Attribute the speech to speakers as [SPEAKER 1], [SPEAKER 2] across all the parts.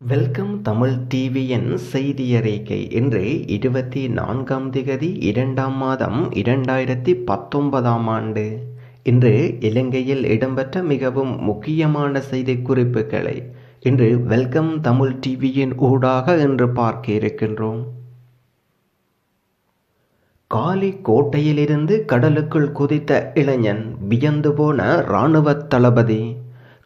[SPEAKER 1] Welcome Tamil டிவியின் செய்தி அறிக்கை இன்று இருபத்தி நான்காம் திகதி இரண்டாம் மாதம் இரண்டாயிரத்தி பத்தொன்பதாம் ஆண்டு. இன்று இலங்கையில் இடம்பெற்ற மிகவும் முக்கியமான செய்தி குறிப்புகளை இன்று வெல்கம் தமிழ் டிவியின் ஊடாக இன்று பார்க்க இருக்கின்றோம். காலி கோட்டையிலிருந்து கடலுக்குள் குதித்த இளைஞன் வியந்து போன இராணுவ தளபதி.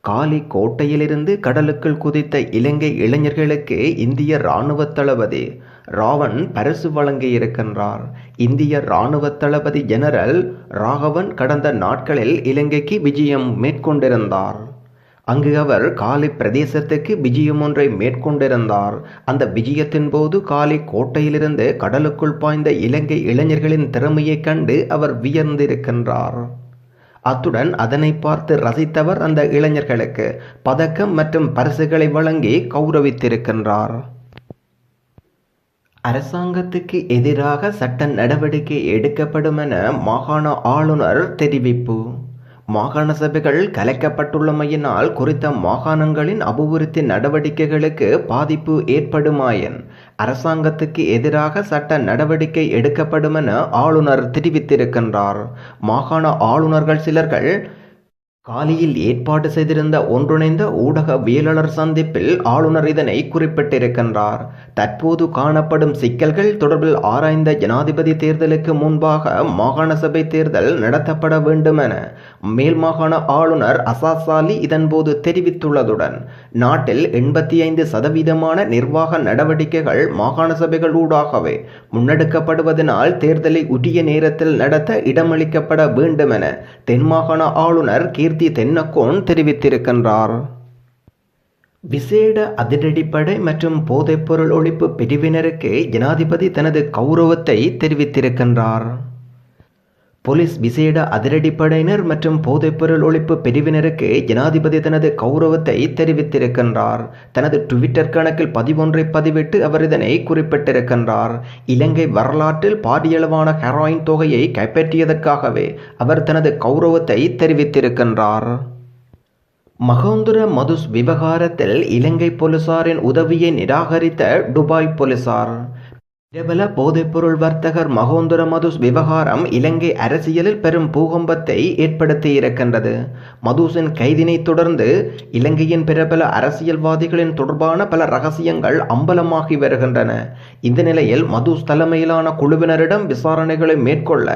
[SPEAKER 1] காலி கோட்டையிலிருந்து கடலுக்குள் குதித்த இலங்கை இளைஞர்களுக்கு இந்திய இராணுவ தளபதி ராவன் பரிசு வழங்கியிருக்கின்றார். இந்திய இராணுவ தளபதி ஜெனரல் ராகவன் கடந்த நாட்களில் இலங்கைக்கு விஜயம் மேற்கொண்டிருந்தார். அங்கு அவர் காலி பிரதேசத்துக்கு விஜயம் ஒன்றை மேற்கொண்டிருந்தார். அந்த விஜயத்தின் போது காலி கோட்டையிலிருந்து கடலுக்குள் பாய்ந்த இலங்கை இளைஞர்களின் திறமையைக் கண்டு அவர் வியர்ந்திருக்கின்றார். அத்துடன் அதனை பார்த்து ரசித்தவர் அந்த இளைஞர்களுக்கு பதக்கம் மற்றும் பரிசுகளை வழங்கி கௌரவித்திருக்கின்றார். அரசாங்கத்துக்கு எதிராக சட்ட நடவடிக்கை எடுக்கப்படும் என மாகாண ஆளுநர் தெரிவிப்பு. மாகாண சபைகள் கலைக்கப்பட்டுள்ளமையினால் குறித்த மாகாணங்களின் அபிவிருத்தி நடவடிக்கைகளுக்கு பாதிப்பு ஏற்படுமாயின் அரசாங்கத்துக்கு எதிராக சட்ட நடவடிக்கை எடுக்கப்படும் என ஆளுநர் தெரிவித்திருக்கின்றார். மாகாண ஆளுநர்கள் சிலர்கள் காலியில் ஏற்பாடு செய்திருந்த ஒன்றிணைந்த ஊடகவியலாளர் சந்திப்பில் ஆளுநர் இதனை குறிப்பிட்டிருக்கின்றார். தற்போது காணப்படும் சிக்கல்கள் தொடர்பில் ஆராய்ந்த ஜனாதிபதி தேர்தலுக்கு முன்பாக மாகாண சபை தேர்தல் நடத்தப்பட வேண்டும் என மேல் மாகாண ஆளுநர் அசாசாலி இதன்போது தெரிவித்துள்ளதுடன் நாட்டில் எண்பத்தி ஐந்து சதவீதமான நிர்வாக நடவடிக்கைகள் மாகாண சபைகள் ஊடாகவே முன்னெடுக்கப்படுவதனால் தேர்தலை உரிய நேரத்தில் நடத்த இடமளிக்கப்பட வேண்டும் என தென்மாகாண ஆளுநர் கீர்த்தி தென்னக்கோன் தெரிவித்திருக்கின்றார். விசேட அதிரடிப்படை மற்றும் போதைப்பொருள் ஒழிப்பு பிரிவினருக்கு ஜனாதிபதி தனது கௌரவத்தை தெரிவித்திருக்கின்றார். போலீஸ் விசேட அதிரடிப்படையினர் மற்றும் போதைப்பொருள் ஒழிப்பு பிரிவினருக்கு ஜனாதிபதி தனது கௌரவத்தை தெரிவித்திருக்கின்றார். தனது ட்விட்டர் கணக்கில் பதிவொன்றை பதிவிட்டு அவர் இதனை குறிப்பிட்டிருக்கின்றார். இலங்கை வரலாற்றில் பாரியளவான ஹெராயின் தொகையை கைப்பற்றியதற்காகவே அவர் தனது கௌரவத்தை தெரிவித்திருக்கின்றார். மகோந்துர மதுஸ் விவகாரத்தில் இலங்கை போலீசாரின் உதவியை நிராகரித்த டுபாய் போலீசார். பிரபல போதைப்பொருள் வர்த்தகர் மகோந்தர மதுஸ் விவகாரம் இலங்கை அரசியலில் பெரும் பூகம்பத்தை ஏற்படுத்தி இருக்கின்றது. மதுஸின் கைதினை தொடர்ந்து இலங்கையின் பிரபல அரசியல்வாதிகளின் தொடர்பான பல ரகசியங்கள் அம்பலமாகி வருகின்றன. இந்த நிலையில் மதுஸ் தலைமையிலான குழுவினரிடம் விசாரணைகளை மேற்கொள்ள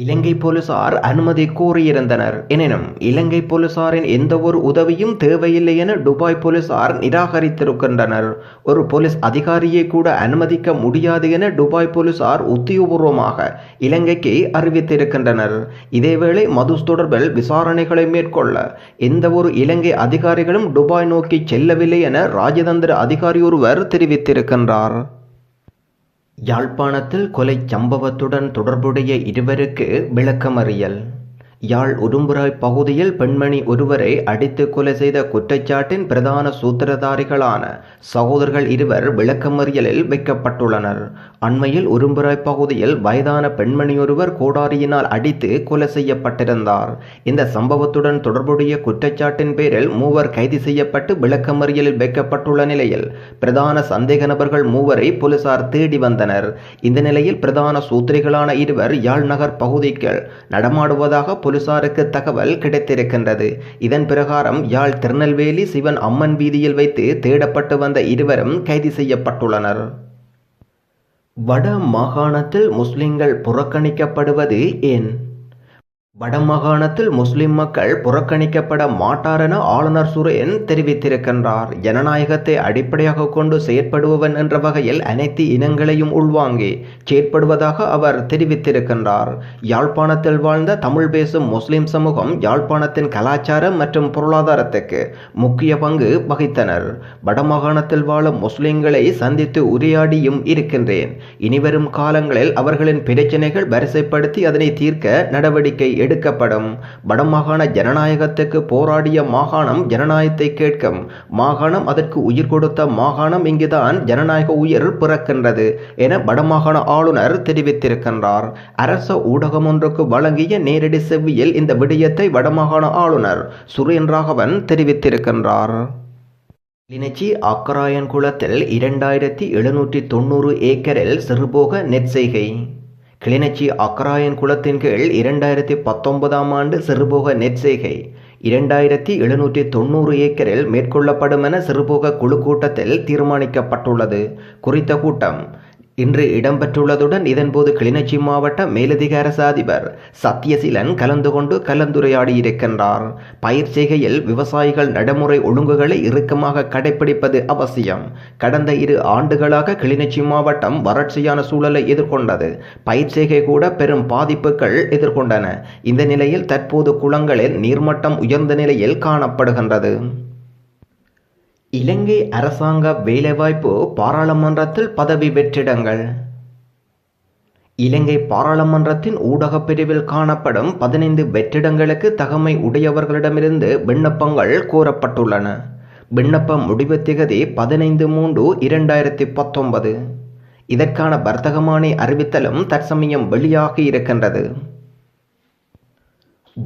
[SPEAKER 1] இலங்கை போலீசார் அனுமதி கோரியிருந்தனர். எனினும் இலங்கை போலீசாரின் எந்த ஒரு உதவியும் தேவையில்லை என துபாய் போலீசார் நிராகரித்திருக்கின்றனர். ஒரு போலீஸ் அதிகாரியை கூட அனுமதிக்க முடியாது என துபாய் போலீசார் உத்தியோகபூர்வமாக இலங்கைக்கு அறிவித்திருக்கின்றனர். இதேவேளை மதுஸ் தொடர்பில் விசாரணைகளை மேற்கொள்ள எந்த ஒரு இலங்கை அதிகாரிகளும் துபாய் நோக்கி செல்லவில்லை என ராஜதந்திர அதிகாரி ஒருவர் தெரிவித்திருக்கின்றார். யாழ்ப்பாணத்தில் கொலை சம்பவத்துடன் தொடர்புடைய இருவருக்கு விளக்கமறியல். யாழ் உடும்புராய் பகுதியில் பெண்மணி ஒருவரை அடித்து கொலை செய்த குற்றச்சாட்டின் பிரதான சூத்திரதாரிகளான சகோதரர்கள் இருவர் விளக்கமறியலில் வைக்கப்பட்டுள்ளனர். அண்மையில் உரும்புராய் பகுதியில் வயதான பெண்மணி ஒருவர் கோடாரியினால் அடித்து கொலை செய்யப்பட்டிருந்தார். இந்த சம்பவத்துடன் தொடர்புடைய குற்றச்சாட்டின் பேரில் மூவர் கைது செய்யப்பட்டு விளக்கமறியலில் வைக்கப்பட்டுள்ள நிலையில் பிரதான சந்தேக நபர்கள் மூவரை போலீசார் தேடி வந்தனர். இந்த நிலையில் பிரதான சூத்திரிகளான இருவர் யாழ் நகர் பகுதிக்கு நடமாடுவதாக போலீசாருக்கு தகவல் கிடைத்திருக்கின்றது. இதன் பிரகாரம் யாழ் திருநெல்வேலி சிவன் அம்மன் வீதியில் வைத்து தேடப்பட்டு வந்த இருவரும் கைது செய்யப்பட்டுள்ளனர். வட மாகாணத்தில் முஸ்லிம்கள் புறக்கணிக்கப்படுவது ஏன்? வடமாகாணத்தில் முஸ்லிம் மக்கள் புறக்கணிக்கப்பட மாட்டார் என ஆளுநர் சுரேன் தெரிவித்திருக்கின்றார். ஜனநாயகத்தை அடிப்படையாக கொண்டு செயற்படுபவன் என்ற வகையில் அனைத்து இனங்களையும் உள்வாங்கி செயற்படுவதாக அவர் தெரிவித்திருக்கின்றார். யாழ்ப்பாணத்தில் வாழ்ந்த தமிழ் பேசும் முஸ்லிம் சமூகம் யாழ்ப்பாணத்தின் கலாச்சாரம் மற்றும் பொருளாதாரத்துக்கு முக்கிய பங்கு வகித்தனர். வடமாகாணத்தில் வாழும் முஸ்லிம்களை சந்தித்து உரையாடியும் இருக்கின்றேன். இனிவரும் காலங்களில் அவர்களின் பிரச்சனைகள் வரிசைப்படுத்தி அதனை தீர்க்க நடவடிக்கை எடுக்கப்படும். வடமாகாண ஜனநாயகத்துக்கு போராடிய மாகாணம் ஜனநாயகத்தை கேட்கும். மாகாணம் அதற்கு உயிர் கொடுத்த மாகாணம் இங்குதான் ஜனநாயக உயிர் பிறக்கின்றது என வடமாகாண ஆளுநர் தெரிவித்திருக்கின்றார். அரச ஊடகம் ஒன்றுக்கு வழங்கிய நேரடி செவ்வியில் இந்த விடயத்தை வடமாகாண ஆளுநர் சுரேன் ராகவன் தெரிவித்திருக்கின்றார். கிளிநொச்சி ஆக்கராயன் குளத்தில் இரண்டாயிரத்தி எழுநூற்றி தொண்ணூறு ஏக்கரில் சிறுபோக நெற்செய்கை. கிளிநொச்சி அக்கராயன் குளத்தின் கீழ் இரண்டாயிரத்தி பத்தொன்பதாம் ஆண்டு சிறுபோக நெற்செய்கை இரண்டாயிரத்தி எழுநூற்றி தொண்ணூறு ஏக்கரில் மேற்கொள்ளப்படும் என சிறுபோக குழு கூட்டத்தில் தீர்மானிக்கப்பட்டுள்ளது. குறித்த கூட்டம் இன்று இடம்பெற்றுள்ளதுடன் இதன்போது கிளிநொச்சி மாவட்ட மேலதிக சாதிபர் அதிபர் சத்யசீலன் கலந்து கொண்டு கலந்துரையாடியிருக்கின்றார் பயிர் செய்கையில் விவசாயிகள் நடைமுறை ஒழுங்குகளை இறுக்கமாக கடைபிடிப்பது அவசியம். கடந்த இரு ஆண்டுகளாக கிளிநொச்சி மாவட்டம் வறட்சியான சூழலை எதிர்கொண்டது. பயிர் செய்கை கூட பெரும் பாதிப்புகள் எதிர்கொண்டன. இந்த நிலையில் தற்போது குளங்களில் நீர்மட்டம் உயர்ந்த நிலையில் காணப்படுகின்றது. இலங்கை அரசாங்க வேலைவாய்ப்பு பாராளுமன்றத்தில் பதவி வெற்றிடங்கள். இலங்கை பாராளுமன்றத்தின் ஊடகப் பிரிவில் காணப்படும் பதினைந்து வெற்றிடங்களுக்கு தகமை உடையவர்களிடமிருந்து விண்ணப்பங்கள் கோரப்பட்டுள்ளன. விண்ணப்ப முடிவு திகதி பதினைந்து மூன்று இரண்டாயிரத்தி பத்தொன்பது. இதற்கான வர்த்தகமானி அறிவித்தலும் தற்சமயம் வெளியாகி இருக்கின்றது.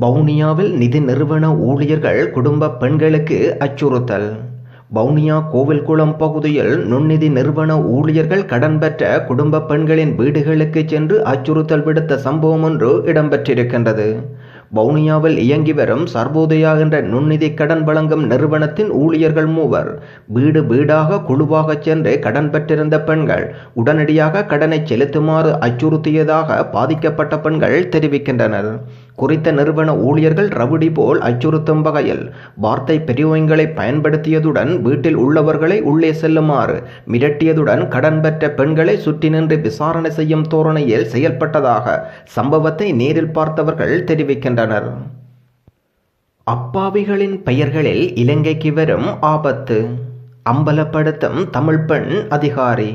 [SPEAKER 1] வவுனியாவில் நிதி நிறுவன ஊழியர்கள் குடும்ப பெண்களுக்கு அச்சுறுத்தல். வவுனியா கோவில்குளம் பகுதியில் நுண்ணிதி நிறுவன ஊழியர்கள் கடன் பெற்ற குடும்ப பெண்களின் வீடுகளுக்கு சென்று அச்சுறுத்தல் விடுத்த சம்பவம் ஒன்று இடம்பெற்றிருக்கின்றது. வவுனியாவில் இயங்கி வரும் சர்வோதயா என்ற நுண்ணிதி கடன் வழங்கும் நிறுவனத்தின் ஊழியர்கள் மூவர் வீடு வீடாக குழுவாக சென்று கடன் பெற்றிருந்த பெண்கள் உடனடியாக கடனை செலுத்துமாறு அச்சுறுத்தியதாக பாதிக்கப்பட்ட பெண்கள் தெரிவிக்கின்றனர். குறித்த நிறுவன ஊழியர்கள் ரவுடி போல் அச்சுறுத்தும் வகையில் வார்த்தை பெரியவங்களை பயன்படுத்தியதுடன் வீட்டில் உள்ளவர்களை உள்ளே செல்லுமாறு மிரட்டியதுடன் கடன் பெற்ற பெண்களை சுற்றி நின்று விசாரணை செய்யும் தோரணையில் செயல்பட்டதாக சம்பவத்தை நேரில் பார்த்தவர்கள் தெரிவிக்கின்றனர். அப்பாவிகளின் பெயர்களில் இலங்கைக்கு வரும் ஆபத்து. அம்பலப்படுத்தும் தமிழ் பெண் அதிகாரி.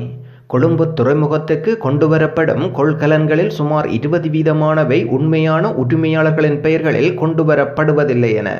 [SPEAKER 1] கொழும்பு துறைமுகத்துக்கு கொண்டுவரப்படும் கொள்கலன்களில் சுமார் இருபது வீதமானவை உண்மையான உரிமையாளர்களின் பெயர்களில் கொண்டுவரப்படுவதில்லை என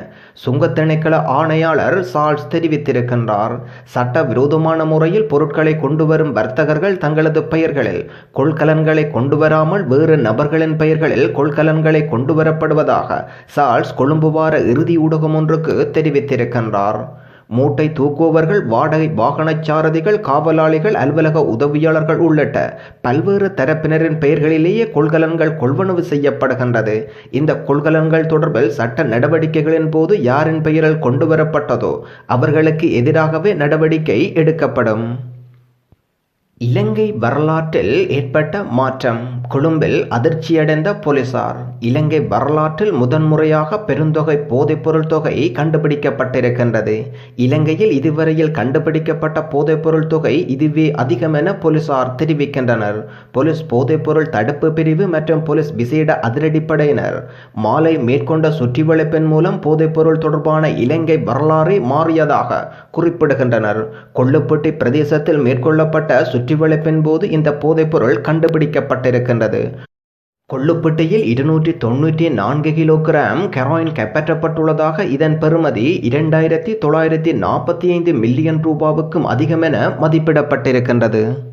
[SPEAKER 1] சுங்கத்திணைக்கள ஆணையாளர் சால்ஸ் தெரிவித்திருக்கின்றார். சட்ட விரோதமான முறையில் பொருட்களை கொண்டுவரும் வர்த்தகர்கள் தங்களது பெயர்களில் கொள்கலன்களை கொண்டுவராமல் வேறு நபர்களின் பெயர்களில் கொள்கலன்களை கொண்டுவரப்படுவதாக சால்ஸ் கொழும்பு வார இறுதி ஊடகம் ஒன்றுக்கு தெரிவித்திருக்கின்றார். மூட்டை தூக்குபவர்கள் வாடகை வாகனச் சாரதிகள் காவலாளிகள் அலுவலக உதவியாளர்கள் உள்ளிட்ட பல்வேறு தரப்பினரின் பெயர்களிலேயே கொள்கலன்கள் கொள்வனவு செய்யப்படுகின்றது. இந்த கொள்கலன்கள் தொடர்பில் சட்ட நடவடிக்கைகளின் போது யாரின் பெயரில் கொண்டுவரப்பட்டதோ அவர்களுக்கு எதிராகவே நடவடிக்கை எடுக்கப்படும். இலங்கை வரலாற்றில் ஏற்பட்ட மாற்றம். கொழும்பில் அதிர்ச்சியடைந்த போலீசார். இலங்கை வரலாற்றில் முதன்முறையாக பெருந்தொகை போதைப்பொருள் தொகை கண்டுபிடிக்கப்பட்டிருக்கின்றது. இலங்கையில் இதுவரையில் கண்டுபிடிக்கப்பட்ட போதைப்பொருள் தொகை இதுவே அதிகம் என போலீசார் தெரிவிக்கின்றனர். போலீஸ் போதைப்பொருள் தடுப்பு பிரிவு மற்றும் போலீஸ் விசேட அதிரடிப்படையினர். மாலை மேற்கொண்ட சுற்றிவளைப்பின் மூலம் போதைப்பொருள் தொடர்பான இலங்கை வரலாறே மாறியதாக குறிப்பிடுகின்றனர். கொள்ளுப்பட்டி பிரதேசத்தில் மேற்கொள்ளப்பட்ட சுற்றிவளைப்பின் போது இந்த போதைப்பொருள் கண்டுபிடிக்கப்பட்டிருக்கின்றது கொள்ளுப்பட்டியில் இருநூற்றி தொண்ணூற்றி நான்கு கிலோகிராம் கெராயின் கைப்பற்றப்பட்டுள்ளதாக இதன் பெறுமதி இரண்டாயிரத்தி தொள்ளாயிரத்தி நாற்பத்தி ஐந்து மில்லியன் ரூபாவுக்கும் அதிகமென மதிப்பிடப்பட்டிருக்கின்றது.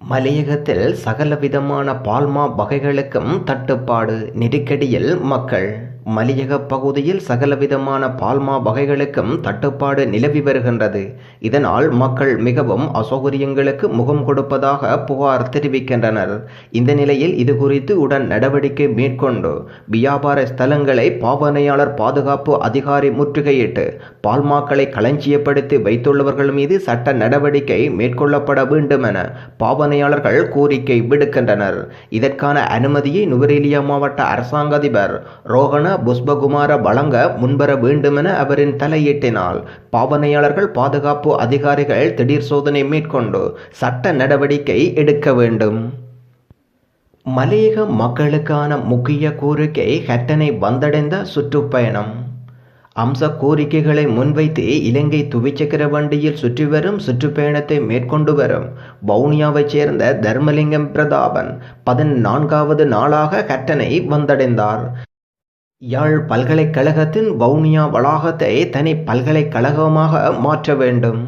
[SPEAKER 1] மலையகத்தில் சகலவிதமான பால்மா வகைகளுக்கும் தட்டுப்பாடு நெருக்கடியில் மக்கள் மலியக பகுதியில் சகலவிதமான பால்மா வகைகளுக்கும் தட்டுப்பாடு நிலவி வருகின்றது. இதனால் மக்கள் மிகவும் அசௌகரியங்களுக்கு முகம் கொடுப்பதாக புகார் தெரிவிக்கின்றனர். இந்த நிலையில் இது குறித்து உடன் நடவடிக்கை மேற்கொண்டு வியாபார ஸ்தலங்களை பாவனையாளர் பாதுகாப்பு அதிகாரி முற்றுகையிட்டு பால்மாக்களை களஞ்சியப்படுத்தி வைத்துள்ளவர்கள் மீது சட்ட நடவடிக்கை மேற்கொள்ளப்பட வேண்டும் என பாவனையாளர்கள் கோரிக்கை விடுக்கின்றனர். இதற்கான அனுமதியை நுவரேலியா மாவட்ட அரசாங்க அதிபர் ரோகன புஷ்பகுமார வழங்க முன்வர வேண்டுமென அவரின் தலையீட்டினால் பாவனையாளர்கள் பாதுகாப்பு அதிகாரிகள் திடீர் சோதனை மேற்கொண்டு சட்ட நடவடிக்கை எடுக்க வேண்டும். மலையக மக்களுக்கான முக்கிய கோரிக்கை ஹட்டனை வந்தடைந்த சுற்றுப்பயணம். அம்ச கோரிக்கைகளை முன்வைத்து இலங்கை துவிச்சக்கர வண்டியில் சுற்றி வரும் சுற்றுப்பயணத்தை மேற்கொண்டு வரும் வவுனியாவைச் சேர்ந்த தர்மலிங்கம் பிரதாபன் பதினான்காவது நாளாக கட்டனை வந்தடைந்தார். யாழ் பல்கலைக்கழகத்தின் வவுனியா வளாகத்தை தனி பல்கலைக்கழகமாக மாற்ற வேண்டும்.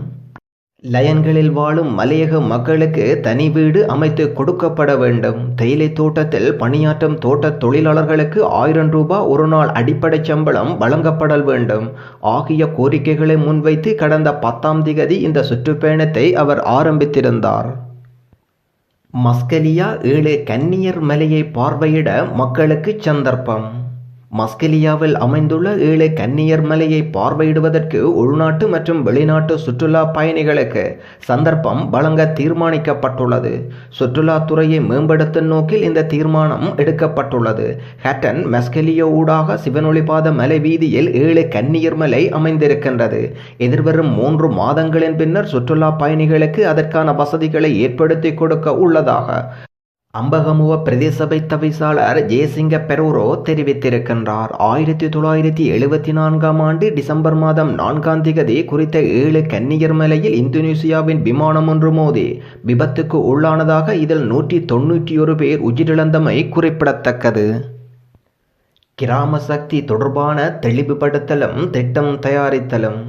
[SPEAKER 1] லயன்களில் வாழும் மலையக மக்களுக்கு தனி வீடு அமைத்து கொடுக்கப்பட வேண்டும். தேயிலை தோட்டத்தில் பணியாற்றும் தோட்ட தொழிலாளர்களுக்கு ஆயிரம் ரூபாய் ஒரு நாள் அடிப்படை சம்பளம் வழங்கப்படல் வேண்டும். ஆகிய கோரிக்கைகளை முன்வைத்து கடந்த பத்தாம் திகதி இந்த சுற்றுப்பயணத்தை அவர் ஆரம்பித்திருந்தார். மஸ்கலியா ஏழு கன்னியர் மலையை பார்வையிட மக்களுக்கு சந்தர்ப்பம். மஸ்கெலியாவில் அமைந்துள்ள ஏழு கன்னியர் மலையை பார்வையிடுவதற்கு உள்நாட்டு மற்றும் வெளிநாட்டு சுற்றுலா பயணிகளுக்கு சந்தர்ப்பம் வழங்க தீர்மானிக்கப்பட்டுள்ளது. சுற்றுலாத்துறையை மேம்படுத்தும் நோக்கில் இந்த தீர்மானம் எடுக்கப்பட்டுள்ளது. ஹட்டன் மஸ்கெலியோ ஊடாக சிவனொளிபாத மலை வீதியில் ஏழு கன்னியர் மலை அமைந்திருக்கின்றது. எதிர்வரும் மூன்று மாதங்களின் பின்னர் சுற்றுலா பயணிகளுக்கு அதற்கான வசதிகளை ஏற்படுத்தி கொடுக்க உள்ளதாக அம்பகமுவ பிரதேசபை தவிசாளர் ஜெயசிங்க பெரூரோ தெரிவித்திருக்கின்றார். ஆயிரத்தி தொள்ளாயிரத்தி எழுபத்தி நான்காம் ஆண்டு டிசம்பர் மாதம் நான்காம் திகதி குறித்த ஏழு கன்னியர் மலையில் இந்தோனேசியாவின் விமானம் ஒன்று மோதி விபத்துக்கு உள்ளானதாக இதில் நூற்றி தொன்னூற்றி ஒரு பேர் உயிரிழந்தமை குறிப்பிடத்தக்கது. கிராம சக்தி தொடர்பான தெளிவுபடுத்தலும் திட்டம் தயாரித்தலும்.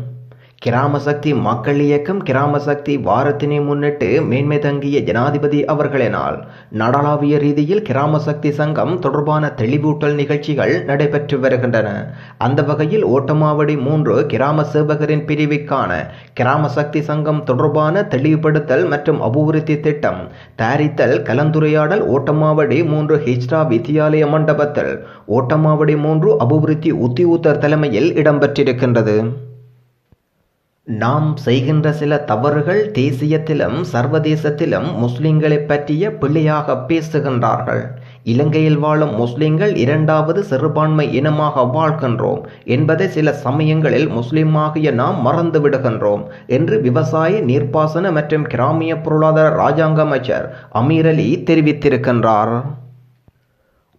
[SPEAKER 1] கிராம சக்தி மக்கள் இயக்கம் கிராம சக்தி வாரத்தினை முன்னிட்டு மேன்மை தங்கிய ஜனாதிபதி அவர்களினால் நாடளாவிய ரீதியில் கிராம சக்தி சங்கம் தொடர்பான தெளிவூட்டல் நிகழ்ச்சிகள் நடைபெற்று வருகின்றன. அந்த வகையில் ஓட்டமாவடி மூன்று கிராம சேவகரின் பிரிவுக்கான கிராம சக்தி சங்கம் தொடர்பான தெளிவுபடுத்தல் மற்றும் அபிவிருத்தி திட்டம் தயாரித்தல் கலந்துரையாடல் ஓட்டமாவடி மூன்று ஹிஜ்ரா வித்தியாலய மண்டபத்தில் ஓட்டமாவடி மூன்று அபிவிருத்தி உத்தியூத்தர் தலைமையில் இடம்பெற்றிருக்கின்றது. நாம் செய்கின்ற சில தவறுகள் தேசியத்திலும் சர்வதேசத்திலும் முஸ்லிம்களை பற்றிய பிள்ளையாக பேசுகின்றார்கள். இலங்கையில் வாழும் முஸ்லிம்கள் இரண்டாவது சிறுபான்மை இனமாக வாழ்கின்றோம் என்பதை சில சமயங்களில் முஸ்லிமாகிய நாம் மறந்து விடுகின்றோம் என்று விவசாய நீர்ப்பாசன மற்றும் கிராமிய பொருளாதார ராஜாங்க அமைச்சர் அமீர் அலி தெரிவித்திருக்கின்றார்.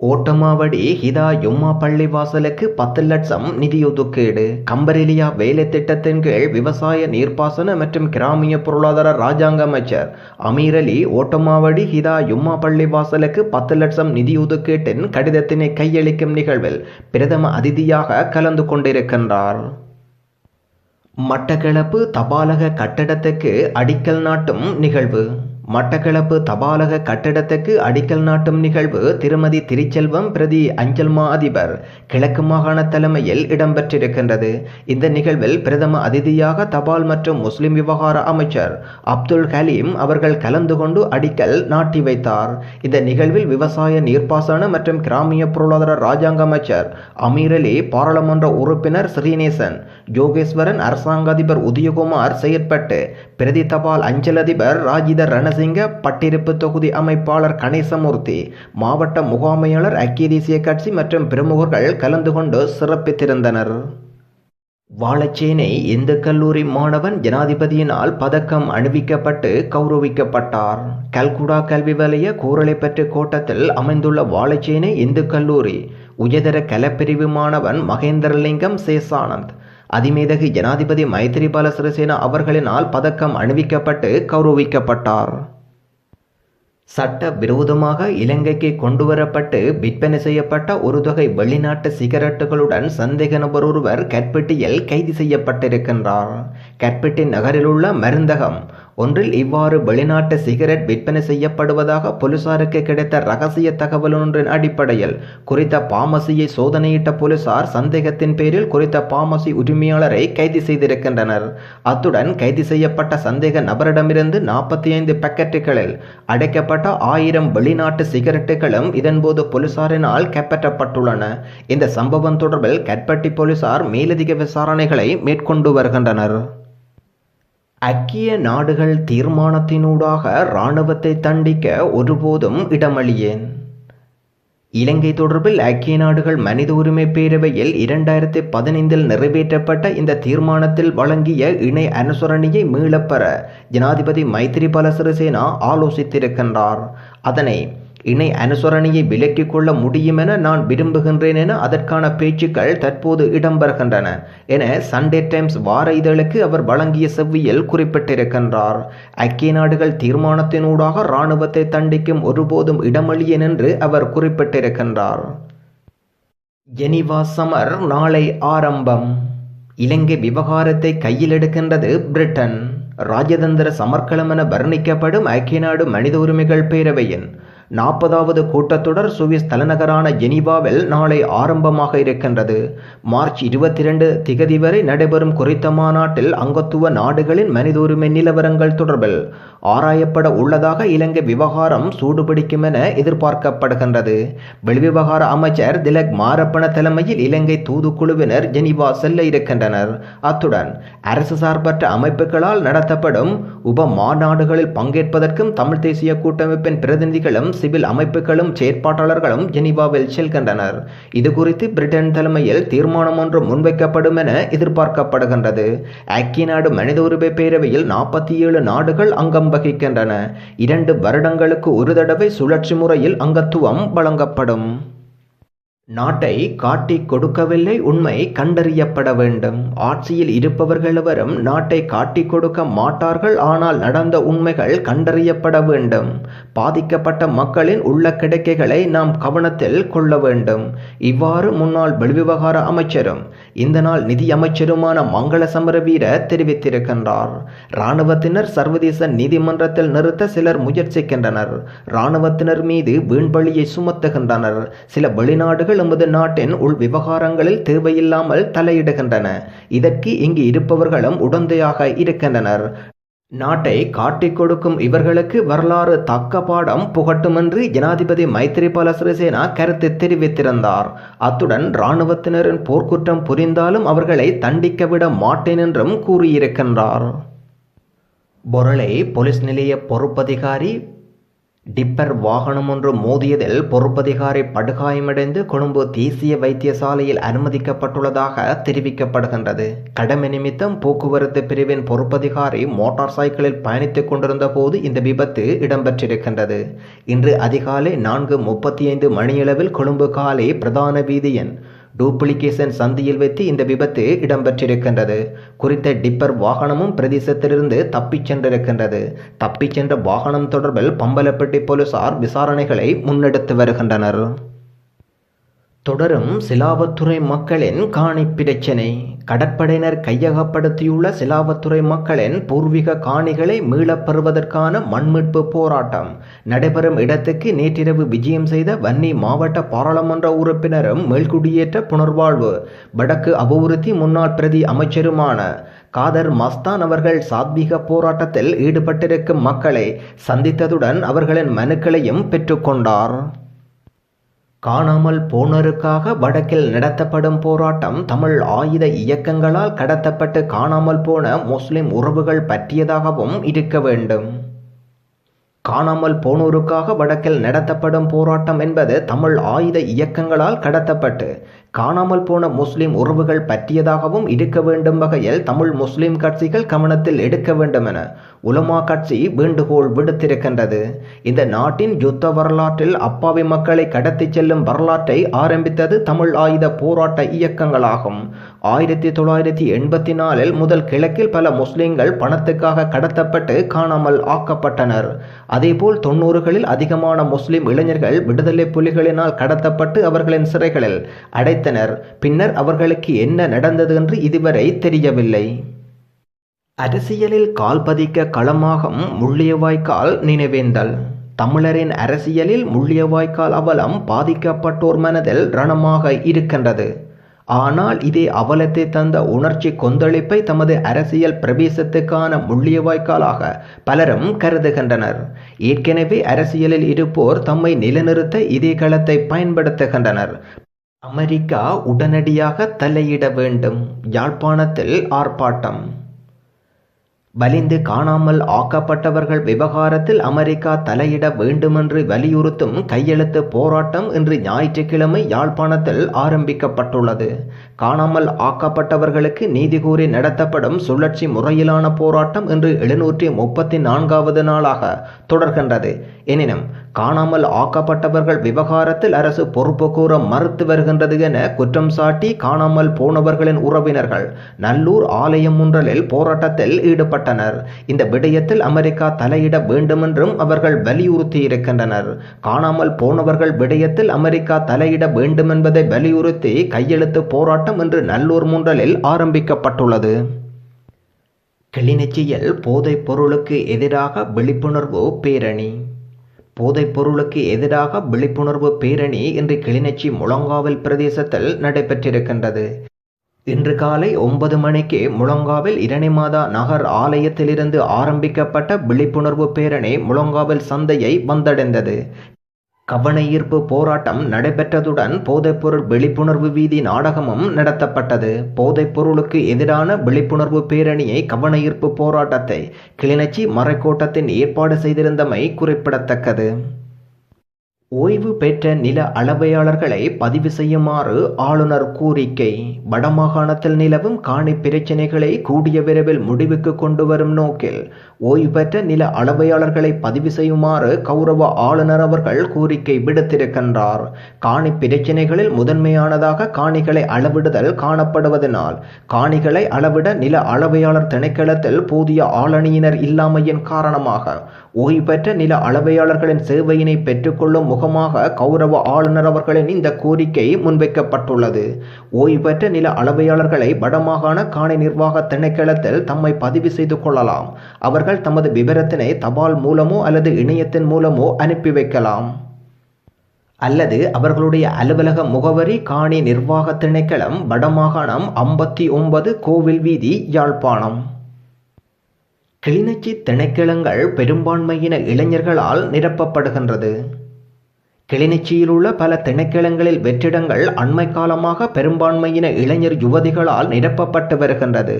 [SPEAKER 1] ஓட்டமாவடி ஹிதா யும்மா பள்ளி வாசலுக்கு பத்து லட்சம் நிதி ஒதுக்கீடு. கம்பரெலியா வேலை திட்டத்தின் கீழ் விவசாய நீர்ப்பாசன மற்றும் கிராமிய பொருளாதார ராஜாங்க அமைச்சர் அமீர் அலி ஓட்டமாவடி ஹிதா யும்மா பள்ளி வாசலுக்கு பத்து லட்சம் நிதி ஒதுக்கீட்டின் கடிதத்தினை கையளிக்கும் நிகழ்வில் பிரதம அதிதியாக கலந்து கொண்டிருக்கின்றார். மட்டக்களப்பு தபாலக கட்டடத்துக்கு அடிக்கல் நாட்டும் நிகழ்வு. மட்டக்களப்பு தபாலக கட்டடத்துக்கு அடிக்கல் நாட்டும் நிகழ்வு திருமதி திருச்செல்வம் பிரதி அஞ்சல் மா அதிபர். கிழக்கு மாகாண தலைமையில் இடம்பெற்றிருக்கின்றது. இந்த நிகழ்வில் பிரதம அதிதியாக தபால் மற்றும் முஸ்லிம் விவகார அமைச்சர் அப்துல் கலீம் அவர்கள் கலந்து கொண்டு அடிக்கல் நாட்டி வைத்தார். இந்த நிகழ்வில் விவசாய நீர்ப்பாசன மற்றும் கிராமிய பொருளாதார ராஜாங்க அமைச்சர் அமீர் அலி பாராளுமன்ற உறுப்பினர் ஸ்ரீநேசன் யோகேஸ்வரன் அரசாங்க அதிபர் உதயகுமார் செயற்பட்டு பிரதி தபால் அஞ்சல் அதிபர் ராஜித ரணசிங்க பட்டிருப்பு தொகுதி அமைப்பாளர் கணேசமூர்த்தி மாவட்ட முகாமையாளர் ஐக்கிய தேசிய கட்சி மற்றும் பிரமுகர்கள் கலந்து கொண்டு சிறப்பித்திருந்தனர். வாழைச்சேனை இந்து கல்லூரி மாணவன் ஜனாதிபதியினால் பதக்கம் அணிவிக்கப்பட்டு கௌரவிக்கப்பட்டார். கல்குடா கல்வி வலய கூரளைப்பற்று கோட்டத்தில் அமைந்துள்ள வாழைச்சேனை இந்து கல்லூரி உயர்தர கலப்பிரிவு மாணவன் மகேந்திரலிங்கம் சேசானந்த் அதிமேதகு ஜனாதிபதி மைத்திரிபால சிறிசேனா அவர்களினால் பதக்கம் அணிவிக்கப்பட்டு கௌரவிக்கப்பட்டார். சட்ட விரோதமாக இலங்கைக்கு கொண்டுவரப்பட்டு விற்பனை செய்யப்பட்ட ஒரு தொகை வெளிநாட்டு சிகரெட்டுகளுடன் சந்தேக நபர் ஒருவர் கற்பட்டியில் கைது செய்யப்பட்டிருக்கின்றார். கற்பட்டி நகரிலுள்ள மருந்தகம் ஒன்றில் இவ்வாறு வெளிநாட்டு சிகரெட் விற்பனை செய்யப்படுவதாக போலீசாருக்கு கிடைத்த ரகசிய தகவல் ஒன்றின் அடிப்படையில் குறித்த பாமசியை சோதனையிட்ட போலீசார் சந்தேகத்தின் பேரில் குறித்த பாமசி உரிமையாளரை கைது செய்திருக்கின்றனர். அத்துடன் கைது செய்யப்பட்ட சந்தேக நபரிடமிருந்து நாற்பத்தி ஐந்து பேக்கெட்டுகளில் அடைக்கப்பட்ட ஆயிரம் வெளிநாட்டு சிகரெட்டுகளும் இதன்போது போலீசாரினால் கைப்பற்றப்பட்டுள்ளன. இந்த சம்பவம் தொடர்பில் கட்பட்டி போலீசார் மேலதிக விசாரணைகளை மேற்கொண்டு வருகின்றனர். ஐக்கிய நாடுகள் தீர்மானத்தினூடாக இராணுவத்தை தண்டிக்க ஒருபோதும் இடமளியேன். இலங்கை தொடர்பில் ஐக்கிய நாடுகள் மனித உரிமை பேரவையில் இரண்டாயிரத்தி பதினைந்தில் நிறைவேற்றப்பட்ட இந்த தீர்மானத்தில் வழங்கிய இணை அனுசரணையை மீளப்பெற ஜனாதிபதி மைத்திரிபால சிறிசேனா ஆலோசித்திருக்கின்றார். அதனை இணை அனுசரணையை விலக்கிக் கொள்ள முடியும் என நான் விரும்புகின்றேன் என அதற்கான பேச்சுக்கள் தற்போது இடம்பெறுகின்றன என சண்டே டைம்ஸ் வார இதழுக்கு அவர் வழங்கிய செவ்வியில் குறிப்பிட்டிருக்கின்றார். ஐக்கிய நாடுகள் தீர்மானத்தினூடாக இராணுவத்தை தண்டிக்கும் ஒருபோதும் இடமளியேன் என்று அவர் குறிப்பிட்டிருக்கின்றார். ஜெனிவா சமர் நாளை ஆரம்பம். இலங்கை விவகாரத்தை கையில் எடுக்கின்றது பிரிட்டன். ராஜதந்திர சமர்க்களம் என வர்ணிக்கப்படும் ஐக்கிய நாடு மனித உரிமைகள் பேரவையின் நாற்பதாவது கூட்டத்தொடர் சுவிஸ் தலைநகரான ஜெனீவாவில் நாளை ஆரம்பமாக இருக்கின்றது. மார்ச் இருபத்தி இரண்டு திகதி வரை நடைபெறும் குறித்த மாநாட்டில் அங்கத்துவ நாடுகளின் மனித உரிமை நிலவரங்கள் தொடர்பில் ஆராயப்பட உள்ளதாக இலங்கை விவகாரம் சூடுபிடிக்கும் என எதிர்பார்க்கப்படுகின்றது வெளிவிவகார அமைச்சர் திலக் மாரப்பன தலைமையில் இலங்கை தூதுக்குழுவினர் ஜெனீவா செல்ல இருக்கின்றனர். அத்துடன் அரசு சார்பற்ற அமைப்புகளால் நடத்தப்படும் உப மாநாடுகளில் பங்கேற்பதற்கும் தமிழ் தேசிய கூட்டமைப்பின் பிரதிநிதிகளும் சிவில் அமைப்புகளும் செயற்பாட்டாளர்களும் ஜெனீவாவில் செல்கின்றனர். இது குறித்து பிரிட்டன் தலைமையில் தீர்மானம் ஒன்று முன்வைக்கப்படும் என எதிர்பார்க்கப்படுகின்றது. ஐக்கிய நாடு மனித உரிமை பேரவையில் நாற்பத்தி ஏழு நாடுகள் அங்கம் வகிக்கின்றன. இரண்டு வருடங்களுக்கு ஒரு தடவை சுழற்சி முறையில் அங்கத்துவம் வழங்கப்படும். நாட்டை காட்டிக் கொடுக்கவில்லை உண்மை கண்டறியப்பட வேண்டும். ஆட்சியில் இருப்பவர்கள் எவரும் நாட்டை காட்டிக் கொடுக்க மாட்டார்கள் ஆனால் நடந்த உண்மைகள் கண்டறியப்பட வேண்டும். பாதிக்கப்பட்ட மக்களின் உள்ள கிடைக்கைகளை நாம் கவனத்தில் கொள்ள வேண்டும். இவ்வாறு முன்னாள் வெளிவிவகார அமைச்சரும் இந்த நாள் நிதி அமைச்சருமான மங்கள சமரவீர தெரிவித்திருக்கின்றார். இராணுவத்தினர் சர்வதேச நீதிமன்றத்தில் நிறுத்த சிலர் முயற்சிக்கின்றனர். இராணுவத்தினர் மீது வீண்பழியை சுமத்துகின்றனர். சில வெளிநாடுகள் எமது நாட்டின் உள் விவகாரங்களில் தேவையில்லாமல் தலையிடுகின்றன இதற்கு இங்கு இருப்பவர்களும் உடந்தையாக இருக்கின்றனர் நாட்டை காட்டிக் கொடுக்கும் இவர்களுக்கு வரலாறு தக்க பாடம் புகட்டுமென்று ஜனாதிபதி மைத்திரிபால சிறிசேனா கருத்து தெரிவித்திருந்தார் அத்துடன் இராணுவத்தினரின் போர்க்குற்றம் புரிந்தாலும் அவர்களை தண்டிக்க விட மாட்டேன் என்றும் கூறியிருக்கின்றார் பொருளை போலீஸ் நிலைய பொறுப்பதிகாரி டிப்பர் வாகனம் ஒன்று மோதியதில் பொறுப்பதிகாரி படுகாயமடைந்து கொழும்பு தேசிய வைத்தியசாலையில் அனுமதிக்கப்பட்டுள்ளதாக தெரிவிக்கப்படுகின்றது. கடமை நிமித்தம் போக்குவரத்து பிரிவின் பொறுப்பதிகாரி மோட்டார் சைக்கிளில் பயணித்துக் கொண்டிருந்த போது இந்த விபத்து இடம்பெற்றிருக்கின்றது. இன்று அதிகாலை நான்கு முப்பத்தி ஐந்து மணியளவில் கொழும்பு காலை பிரதான வீதியின் டூப்ளிகேஷன் சந்தியில் வைத்து இந்த விபத்து இடம்பெற்றிருக்கின்றது. குறித்த டிப்பர் வாகனமும் பிரதேசத்திலிருந்து தப்பிச் சென்றிருக்கின்றது. தப்பிச் சென்ற வாகனம் தொடர்பில் பம்பலப்பட்டி போலீசார் விசாரணைகளை முன்னெடுத்து வருகின்றனர். தொடரும் சிலாவத்துறை மக்களின் காணி பிரச்சினை கடற்படையினர் கையகப்படுத்தியுள்ள சிலாவத்துறை மக்களின் பூர்வீக காணிகளை மீளப் பெறுவதற்கான மண்மீட்பு போராட்டம் நடைபெறும் இடத்துக்கு நேற்றிரவு விஜயம் செய்த வன்னி மாவட்ட பாராளுமன்ற உறுப்பினரும் மேல்குடியேற்ற புனர்வாழ்வு வடக்கு அபிவிருத்தி முன்னாள் பிரதி அமைச்சருமான காதர் மஸ்தான் அவர்கள் சாத்வீக போராட்டத்தில் ஈடுபட்டிருக்கும் மக்களை சந்தித்ததுடன் அவர்களின் மனுக்களையும் பெற்றுக்கொண்டார். காணாமல் போனோருக்காக வடக்கில் நடத்தப்படும் போராட்டம் தமிழ் ஆயுத இயக்கங்களால் கடத்தப்பட்டு காணாமல் போன முஸ்லிம் உறவுகள் பற்றியதாகவும் இருக்க வேண்டும். காணாமல் போனோருக்காக வடக்கில் நடத்தப்படும் போராட்டம் என்பது தமிழ் ஆயுத இயக்கங்களால் கடத்தப்பட்டு காணாமல் போன முஸ்லிம் உறவுகள் பற்றியதாகவும் இருக்க வேண்டும் வகையில் தமிழ் முஸ்லிம் கட்சிகள் கவனத்தில் எடுக்க வேண்டும் என உலமா கட்சி வேண்டுகோள் விடுத்திருக்கின்றது. இந்த நாட்டின் யுத்த வரலாற்றில் அப்பாவி மக்களை கடத்தி செல்லும் வரலாற்றை ஆரம்பித்தது தமிழ் ஆயுத போராட்ட இயக்கங்களாகும். ஆயிரத்தி தொள்ளாயிரத்தி எண்பத்தி நாலில் முதல் கிழக்கில் பல முஸ்லிம்கள் பணத்துக்காக கடத்தப்பட்டு காணாமல் ஆக்கப்பட்டனர். அதேபோல் தொண்ணூறுகளில் அதிகமான முஸ்லிம் இளைஞர்கள் விடுதலை புலிகளினால் கடத்தப்பட்டு அவர்களின் சிறைகளில் அழைத்தனர் பின்னர் அவர்களுக்கு என்ன நடந்தது என்று இதுவரை தெரியவில்லை. அரசியலில் கால் பதிக்க களமாகும் முள்ளியவாய்க்கால் நினைவேந்தல். தமிழரின் அரசியலில் முள்ளியவாய்க்கால் அவலம் பாதிக்கப்பட்டோர் மனதில் ரணமாக இருக்கின்றது. ஆனால் இதே அவலத்தை தந்த உணர்ச்சி கொந்தளிப்பை தமது அரசியல் பிரவேசத்துக்கான முள்ளியவாய்க்காலாக பலரும் கருதுகின்றனர். ஏற்கனவே அரசியலில் இருப்போர் தம்மை நிலைநிறுத்த இதே களத்தை பயன்படுத்துகின்றனர். அமெரிக்கா உடனடியாக தலையிட வேண்டும். யாழ்ப்பாணத்தில் ஆர்ப்பாட்டம். வலிந்து காணாமல் ஆக்கப்பட்டவர்கள் விவகாரத்தில் அமெரிக்கா தலையிட வேண்டுமென்று வலியுறுத்தும் கையெழுத்து போராட்டம் இன்று ஞாயிற்றுக்கிழமை யாழ்ப்பாணத்தில் ஆரம்பிக்கப்பட்டுள்ளது. காணாமல் ஆக்கப்பட்டவர்களுக்கு நீதி கூறி நடத்தப்படும் சுழற்சி முறையிலான போராட்டம் இன்று எழுநூற்றி முப்பத்தி நான்காவது நாளாக தொடர்கின்றது. எனினும் காணாமல் ஆக்கப்பட்டவர்கள் விவகாரத்தில் அரசு பொறுப்பு கூற மறுத்து வருகின்றது என குற்றம் சாட்டி காணாமல் போனவர்களின் உறவினர்கள் நல்லூர் ஆலயம் ஒன்றலில் போராட்டத்தில் ஈடுபட்டனர். இந்த விடயத்தில் அமெரிக்கா தலையிட வேண்டுமென்றும் அவர்கள் வலியுறுத்தி இருக்கின்றனர் காணாமல் போனவர்கள் விடயத்தில் அமெரிக்கா தலையிட வேண்டும் என்பதை வலியுறுத்தி கையெழுத்து போராட்டம் இன்று நல்லூர் முன்றலில் ஆரம்பிக்கப்பட்டுள்ளது. கிளிநொச்சியில் போதைப் பொருளுக்கு எதிராக விழிப்புணர்வு பேரணி. போதைப் பொருளுக்கு எதிராக விழிப்புணர்வு பேரணி இன்று கிளிநொச்சி முழங்காவில் பிரதேசத்தில் நடைபெற்றிருக்கின்றது. இன்று காலை ஒன்பது மணிக்கு முழங்காவில் இரணிமாதா நகர் ஆலயத்திலிருந்து ஆரம்பிக்கப்பட்ட விழிப்புணர்வு பேரணி முழங்காவில் சந்தையை வந்தடைந்தது. கவன ஈர்ப்பு போராட்டம் நடைபெற்றதுடன் போதைப்பொருள் விழிப்புணர்வு வீதி நாடகமும் நடத்தப்பட்டது. போதைப் பொருளுக்கு எதிரான விழிப்புணர்வு பேரணியை கவன ஈர்ப்பு போராட்டத்தை கிளிநொச்சி மறைக்கோட்டத்தின் ஏற்பாடு செய்திருந்தமை குறிப்பிடத்தக்கது. ஓய்வு பெற்ற நில அளவையாளர்களை பதிவு செய்யுமாறு ஆளுநர் கோரிக்கை வடமாகாணத்தில் நிலவும் காணி பிரச்சினைகளை கூடிய விரைவில் முடிவுக்கு கொண்டு வரும் நோக்கில் ஓய்வு பெற்ற நில அளவையாளர்களை பதிவு செய்யுமாறு கௌரவ ஆளுநர் அவர்கள் கோரிக்கை விடுத்திருக்கின்றார். காணி பிரச்சினைகளில் முதன்மையானதாக காணிகளை அளவிடுதல் காணப்படுவதனால் காணிகளை அளவிட நில அளவையாளர் திணைக்களத்தில் போதிய ஆளணியினர் இல்லாமையின் காரணமாக ஓய்வு பெற்ற நில அளவையாளர்களின் சேவையினை பெற்றுக்கொள்ளும் முகமாக கௌரவ ஆளுநர் அவர்களின் இந்த கோரிக்கை முன்வைக்கப்பட்டுள்ளது. ஓய்வு பெற்ற நில அளவையாளர்களை வடமாகாண காணி நிர்வாக திணைக்களத்தில் தம்மை பதிவு செய்து கொள்ளலாம். அவர்கள் தமது விவரத்தினை தபால் மூலமோ அல்லது இணையத்தின் மூலமோ அனுப்பி வைக்கலாம். அல்லது அவர்களுடைய அலுவலக முகவரி காணி நிர்வாக திணைக்களம் வடமாகாணம் ஐம்பத்தி ஒன்பது கோவில் வீதி யாழ்ப்பாணம். கிளிநொச்சி திணைக்களங்கள் பெரும்பான்மையின இளைஞர்களால் நிரப்பப்படுகின்றது. கிளிநொச்சியில் உள்ள பல திணைக்களங்களில் வெற்றிடங்கள் அண்மை காலமாக பெரும்பான்மையின இளைஞர் யுவதிகளால் நிரப்பப்பட்டு வருகின்றது.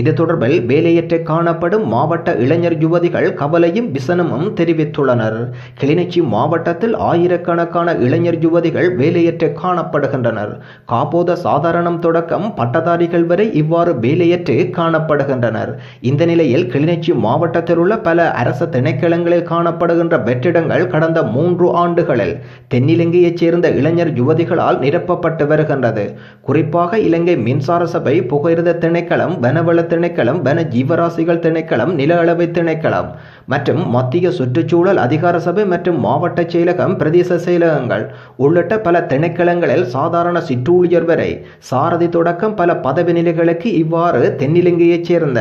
[SPEAKER 1] இது தொடர்பில் வேலையற்ற காணப்படும் மாவட்ட இளைஞர் யுவதிகள் கவலையும் விசனமும் தெரிவித்துள்ளனர். கிளிநொச்சி மாவட்டத்தில் ஆயிரக்கணக்கான இளைஞர் யுவதிகள் வேலையற்ற காணப்படுகின்றனர். காப்போத சாதாரணம் தொடக்கம் பட்டதாரிகள் வரை இவ்வாறு வேலையற்று காணப்படுகின்றனர். இந்த நிலையில் கிளிநொச்சி மாவட்டத்தில் உள்ள பல அரச திணைக்களங்களில் காணப்படுகின்ற வெற்றிடங்கள் கடந்த மூன்று ஆண்டுகளில் தென்னிலங்கையைச் சேர்ந்த இளைஞர் யுவதிகளால் நிரப்பப்பட்டு வருகின்றது. குறிப்பாக இலங்கை மின்சார சபை புகையிரத திணைக்களம் வனவள திணைக்களம் வன ஜீவராசிகள் திணைக்களம் நில அளவை திணைக்களம் மற்றும் மத்திய சுற்றுச்சூழல் அதிகார சபை மற்றும் மாவட்ட செயலகம் பிரதேச செயலகங்கள் உள்ளிட்ட பல திணைக்களங்களில் சாதாரண சிற்றூழியர் வரை சாரதி தொடக்கம் பல பதவி நிலைகளுக்கு இவ்வாறு தென்னிலங்கையைச் சேர்ந்த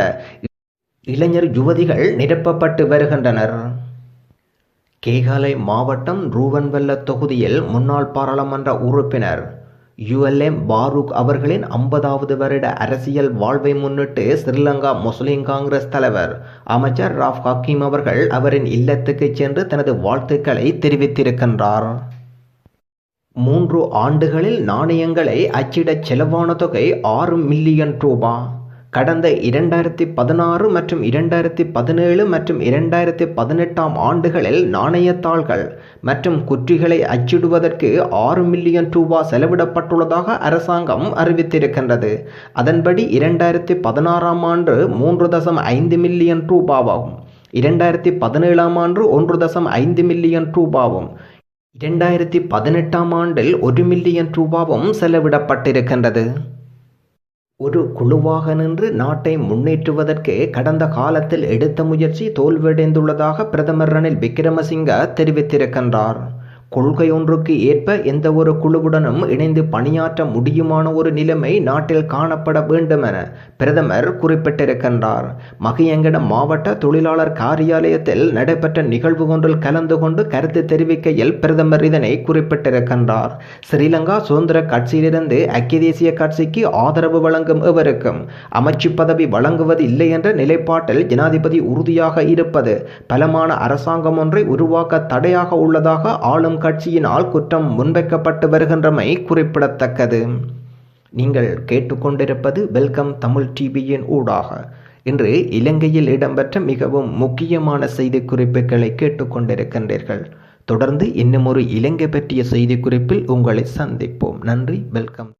[SPEAKER 1] இளைஞர் யுவதிகள் நிரப்பப்பட்டு வருகின்றனர். கேகாலை மாவட்டம் ரூவன்வெல்ல தொகுதியில் முன்னாள் பாராளுமன்ற உறுப்பினர் யுஎல்எம் பாரூக் அவர்களின் ஐம்பதாவது வருட அரசியல் வாழ்வை முன்னிட்டு ஸ்ரீலங்கா முஸ்லிம் காங்கிரஸ் தலைவர் அமைச்சர் ராஃப் ஹக்கீம் அவர்கள் அவரின் இல்லத்துக்கு சென்று தனது வாழ்த்துக்களை தெரிவித்திருக்கின்றார். மூன்று ஆண்டுகளில் நாணயங்களை அச்சிட செலவான தொகை ஆறு மில்லியன் ரூபா. கடந்த இரண்டாயிரத்தி பதினாறு மற்றும் இரண்டாயிரத்தி பதினேழு மற்றும் இரண்டாயிரத்தி பதினெட்டாம் ஆண்டுகளில் நாணயத்தாள்கள் மற்றும் குற்றிகளை அச்சிடுவதற்கு ஆறு மில்லியன் ரூபா செலவிடப்பட்டுள்ளதாக அரசாங்கம் அறிவித்திருக்கின்றது. அதன்படி இரண்டாயிரத்தி பதினாறாம் ஆண்டு மூன்று தசம் ஐந்து மில்லியன் ரூபாவாகும். இரண்டாயிரத்தி பதினேழாம் ஆண்டு ஒன்று தசம் ஐந்து மில்லியன் ரூபாவும். இரண்டாயிரத்தி பதினெட்டாம் ஆண்டில் ஒரு மில்லியன் ரூபாவும் செலவிடப்பட்டிருக்கின்றது. ஒரு குழுவாக நின்று நாட்டை முன்னேற்றுவதற்கு கடந்த காலத்தில் எடுத்த முயற்சி தோல்வியடைந்துள்ளதாக பிரதமர் ரணில் விக்ரமசிங்க தெரிவித்திருக்கின்றார். கொள்கை ஒன்றுக்கு ஏற்ப எந்த ஒரு குழுவுடனும் இணைந்து பணியாற்ற முடியுமான ஒரு நிலைமை நாட்டில் காணப்பட வேண்டும் என பிரதமர் குறிப்பிட்டிருக்கின்றார். மகியங்கட மாவட்ட தொழிலாளர் காரியாலயத்தில் நடைபெற்ற நிகழ்வு ஒன்றில் கலந்து கொண்டு கருத்து தெரிவிக்கையில் பிரதமர் இதனை குறிப்பிட்டிருக்கின்றார். ஸ்ரீலங்கா சுதந்திர கட்சியிலிருந்து ஐக்கிய தேசிய கட்சிக்கு ஆதரவு வழங்கும் எவருக்கும் அமைச்சு பதவி வழங்குவது இல்லை என்ற நிலைப்பாட்டில் ஜனாதிபதி உறுதியாக இருப்பது பலமான அரசாங்கம் ஒன்றை உருவாக்க தடையாக உள்ளதாக ஆளும் கட்சியினால் குற்றம் முன்வைக்கப்பட்டு வருகின்றமை குறிப்பிடத்தக்கது. நீங்கள் கேட்டுக்கொண்டிருப்பது வெல்கம் தமிழ் டிவியின் ஊடாக. இன்று இலங்கையில் இடம்பெற்ற மிகவும் முக்கியமான செய்தி குறிப்புகளை கேட்டுக்கொண்டிருக்கின்றீர்கள். தொடர்ந்து இன்னும் ஒரு இலங்கை பற்றிய செய்தி குறிப்பில் உங்களை சந்திப்போம். நன்றி வெல்கம்.